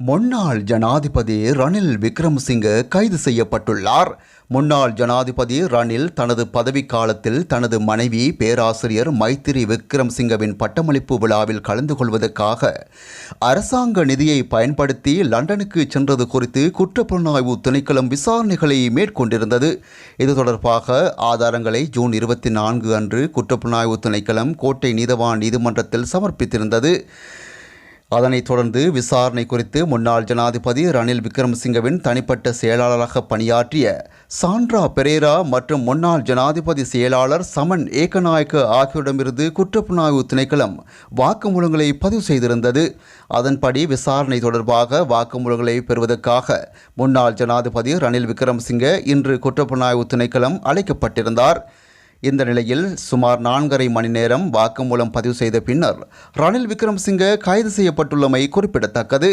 முன்னாள் ஜனாதிபதி ரணில் விக்ரமசிங்க கைது செய்யப்பட்டுள்ளார். முன்னாள் ஜனாதிபதி ரணில் தனது பதவிக்காலத்தில் தனது மனைவி பேராசிரியர் மைத்திரி விக்ரம்சிங்கவின் பட்டமளிப்பு விழாவில் கலந்து கொள்வதற்காக அரசாங்க நிதியை பயன்படுத்தி லண்டனுக்கு சென்றது குறித்து குற்றப்புலனாய்வு திணைக்களம் விசாரணைகளை மேற்கொண்டிருந்தது. இது தொடர்பாக ஆதாரங்களை ஜூன் இருபத்தி நான்கு அன்று குற்றப்புலனாய்வு திணைக்களம் கோட்டை நீதவான் நீதிமன்றத்தில் சமர்ப்பித்திருந்தது. அதனைத் தொடர்ந்து விசாரணை குறித்து முன்னாள் ஜனாதிபதி ரணில் விக்ரமசிங்கவின் தனிப்பட்ட செயலாளராக பணியாற்றிய சாண்ட்ரா பெரேரா மற்றும் முன்னாள் ஜனாதிபதி செயலாளர் சமன் ஏகநாயக்க ஆகியோரிடமிருந்து குற்றப்புலனாய்வு திணைக்களம் வாக்குமூலங்களை பதிவு செய்திருந்தது. அதன்படி விசாரணை தொடர்பாக வாக்குமூலங்களை பெறுவதற்காக முன்னாள் ஜனாதிபதி ரணில் விக்ரமசிங்க இன்று குற்றப்புலனாய்வு திணைக்களம் அழைக்கப்பட்டிருந்தார். இந்த நிலையில் சுமார் நான்கரை மணி நேரம் வாக்குமூலம் பதிவு செய்த பின்னர் ரணில் விக்ரம்சிங்க கைது செய்யப்பட்டுள்ளமை குறிப்பிடத்தக்கது.